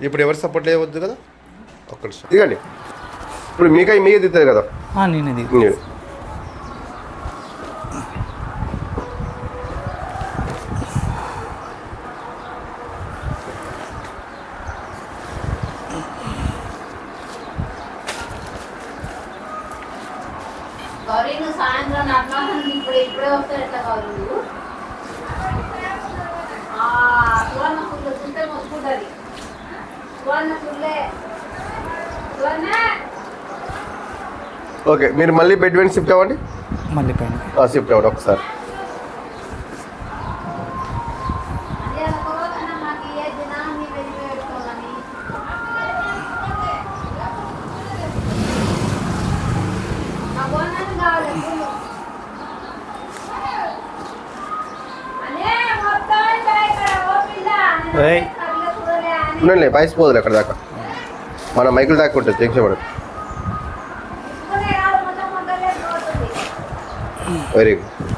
ఇప్పుడు ఎవరు సపోర్ట్ లేవద్దు కదా? ఒక్క నిమిషం. దిగండి ఇప్పుడు మీకై మీకే దిగుతుంది కదా? ఆ, నేను నువ్వు సాయంత్రం అట్లా ఇప్పుడు ఇప్పుడే వస్తావు ఎట్లా గౌరీ ఓకే మీరు మళ్ళీ బెడ్ వెంట షిఫ్ట్ అవ్వండి. మళ్ళీ పైన. షిఫ్ట్ అవ్వండి ఒకసారి. అదే ఉండండి వాయిస్ పోదులే అక్కడ దాకా. మన మైకులు దాకా ఉంటుంది టెన్షన్ పడదు తీసుకునే రాదు మొత్తం మొత్తం లేదు పోతుంది వెరీ గుడ్